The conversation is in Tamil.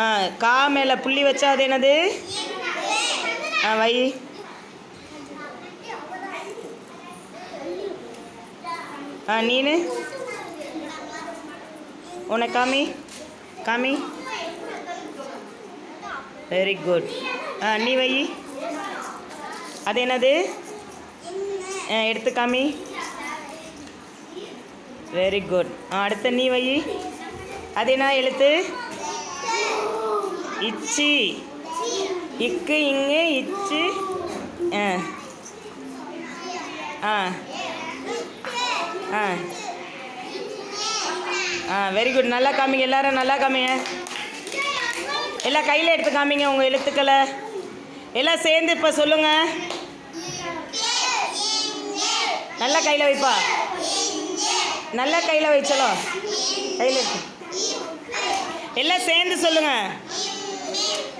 ஆ கா மேலே புள்ளி வச்சா அது என்னது? ஆ வை. ஆ நீனு. உன காமி காமி. வெரி குட் ஆ நீ வை. அது என்னது? ஆ எடுத்து காமி. வெரி குட் ஆ அடுத்த நீ வை. அது என்ன எழுத்து? இச்சி. இக்கு இங்கு இச்சு. ஆ. ஆ. ஆ. ஆ வெரி குட் நல்லா காமிங்க. எல்லாரும் நல்லா காமிங்க. எல்லாம் கையில் எடுத்து காமிங்க உங்கள் எழுத்துக்களை. எல்லாம் சேர்ந்து இப்போ சொல்லுங்கள் நல்லா கையில் வைப்பா. நல்லா கையில் வைச்சலோ. கையில் எல்லாம் சேர்ந்து சொல்லுங்கள் Amen.